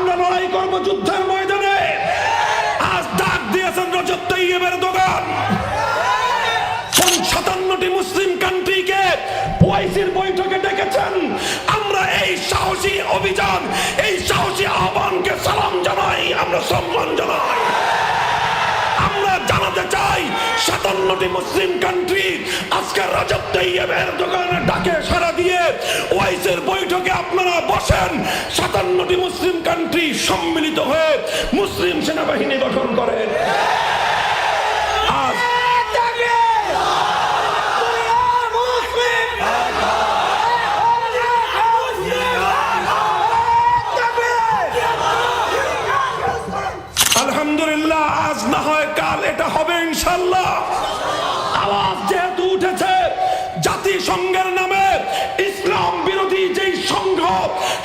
আমরা লড়াই করব যুদ্ধের ময়দানে। আজ ডাক দিয়েছেন রজত তৈবের দোকান। মুসলিম কান্ট্রিকে ওয়াইসির বৈঠকে ডেকেছেন। আমরা এই সাহসী অভিযান, এই সাহসী সাতান্নটি মুসলিম কান্ট্রি আজকে রাজব তৈয়বের দোকানে ডাকে সারা দিয়ে ওয়াইসের বৈঠকে আপনারা বসেন। সাতান্নটি মুসলিম কান্ট্রি সম্মিলিত হয়ে মুসলিম সেনাবাহিনী গঠন করেন আলহামদুলিল্লাহ, আজ না হয় কাল এটা হবে ইনশাল্লাহ জাতিসংঘের নামে ইসলাম বিরোধী যেই সংঘ,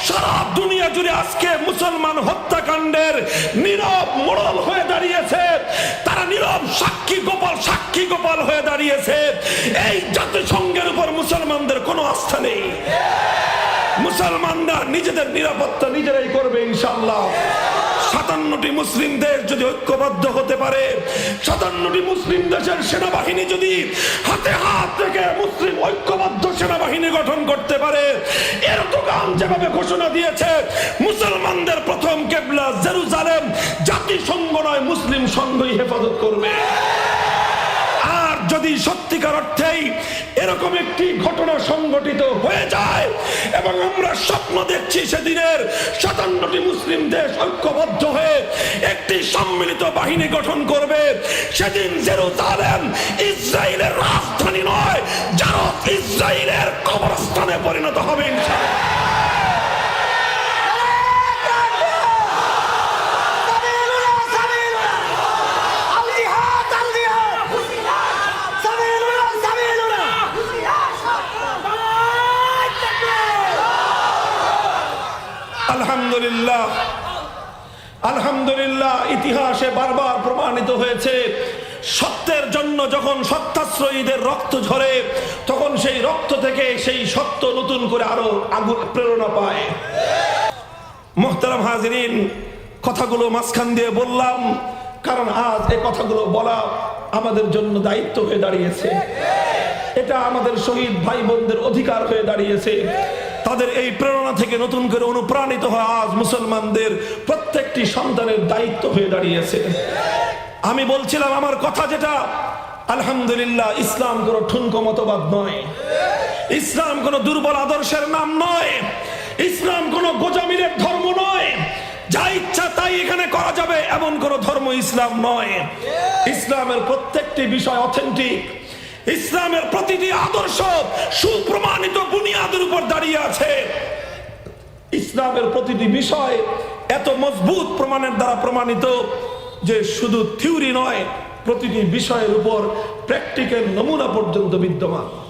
সারা দুনিয়া জুড়ে আজকে মুসলমান হত্যাকাণ্ডের নীরব মোড়ল হয়ে দাঁড়িয়েছে। তারা নীরব সাক্ষী গোপাল সাক্ষী গোপাল হয়ে দাঁড়িয়েছে। এই জাতিসংঘের উপর মুসলমানদের কোনো আস্থা নেই। মুসলমানরা নিজেদের নিরাপত্তা নিজেরাই করবে ইনশাল্লাহ সাতান্নটি মুসলিম দেশ যদি ঐক্যবদ্ধ হতে পারে, সাতান্নটি মুসলিম দেশের সেনাবাহিনী যদি হাতে হাত থেকে মুসলিম ঐক্যবদ্ধ সেনাবাহিনী গঠন করতে পারে এর দোকান যেভাবে ঘোষণা দিয়েছে, মুসলমানদের প্রথম কেবলা জেরুজালেম জাতিসংঘ নয়, মুসলিম সংঘই হেফাজত করবে। আর যদি সত্যিকার অর্থেই এরকম একটি ঘটনা সংঘটিত হয়ে যায় এবং আমরা স্বপ্ন দেখছি সেদিনের সাতান্নটি মুসলিম দেশ ঐক্যবদ্ধ হয়ে একটি সম্মিলিত বাহিনী গঠন করবে। সেদিন জেরুজালেম ইসরায়েলের রাজধানী নয় যারা ইসরায়েলের কবরস্থানে পরিণত হবে, ইনশাআল্লাহ। আলহামদুলিল্লাহ। আলহামদুলিল্লাহ, ইতিহাসে বারবার প্রমাণিত হয়েছে, সত্যের জন্য যখন সত্যাশ্রয়ীদের রক্ত ঝরে, তখন সেই রক্ত থেকে সেই সত্য নতুন করে আরও আগুন, প্রেরণা পায়। মোহতারাম হাজরিন, কথাগুলো মাঝখান দিয়ে বললাম, কারণ আজ এই কথাগুলো বলা আমাদের জন্য দায়িত্ব হয়ে দাঁড়িয়েছে। এটা আমাদের শহীদ ভাই বোনদের অধিকার হয়ে দাঁড়িয়েছে। তাদের এই প্রেরণা থেকে নতুন করে অনুপ্রাণিত হয় আজ মুসলমানদের প্রত্যেকটি সন্তানের দায়িত্ব হয়ে দাঁড়িয়েছে। আমি বলছিলাম আমার কথা যেটা, আলহামদুলিল্লাহ ইসলাম কোনো ঠুনকো মতবাদ নয়। ইসলাম কোনো দুর্বল আদর্শের নাম নয়। ইসলাম কোনো গোজামিলের ধর্ম নয়। যা ইচ্ছা তাই এখানে করা যাবে, এমন কোন ধর্ম ইসলাম নয়। ইসলামের প্রত্যেকটি বিষয় অথেন্টিক ইসলামের প্রতিটি আদর্শ সুপ্রমাণিত বুনিয়াদের উপর দাঁড়িয়ে আছে। ইসলামের প্রতিটি বিষয় এত মজবুত প্রমাণের দ্বারা প্রমাণিত যে শুধু থিওরি নয়, প্রতিটি বিষয়ের উপর প্র্যাকটিক্যাল নমুনা পর্যন্ত বিদ্যমান।